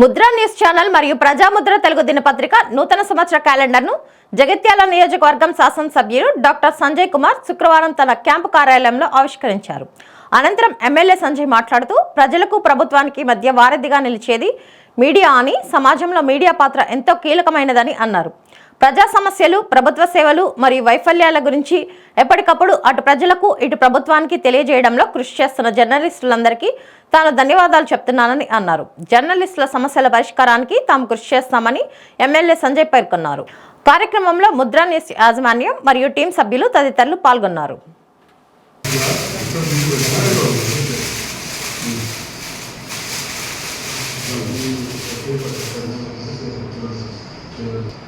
Mudra news channel మరియు ప్రజాముద్ర తెలుగు దినపత్రిక నూతన సంవత్సర క్యాలెండర్ను జగిత్యాల నియోజకవర్గం శాసనసభ్యులు డాక్టర్ సంజయ్ కుమార్ శుక్రవారం తన క్యాంపు కార్యాలయంలో ఆవిష్కరించారు. అనంతరం ఎమ్మెల్యే సంజయ్ మాట్లాడుతూ ప్రజలకు ప్రభుత్వానికి మధ్య వారధిగా నిలిచేది మీడియా అని సమాజంలో మీడియా పాత్ర ఎంతో కీలకమైనదని అన్నారు. ప్రజా సమస్యలు ప్రభుత్వ సేవలు మరియు వైఫల్యాల గురించి ఎప్పటికప్పుడు అటు ప్రజలకు ఇటు ప్రభుత్వానికి తెలియజేయడంలో కృషి చేస్తున్న జర్నలిస్టులందరికీ తాను ధన్యవాదాలు చెప్తున్నానని అన్నారు. జర్నలిస్టుల సమస్యల పరిష్కారానికి తాము కృషి చేస్తామని ఎమ్మెల్యే సంజయ్ పేర్కొన్నారు. కార్యక్రమంలో ముద్రా న్యూస్ యాజమాన్యం మరియు టీం సభ్యులు తదితరులు పాల్గొన్నారు. అడగకూడదు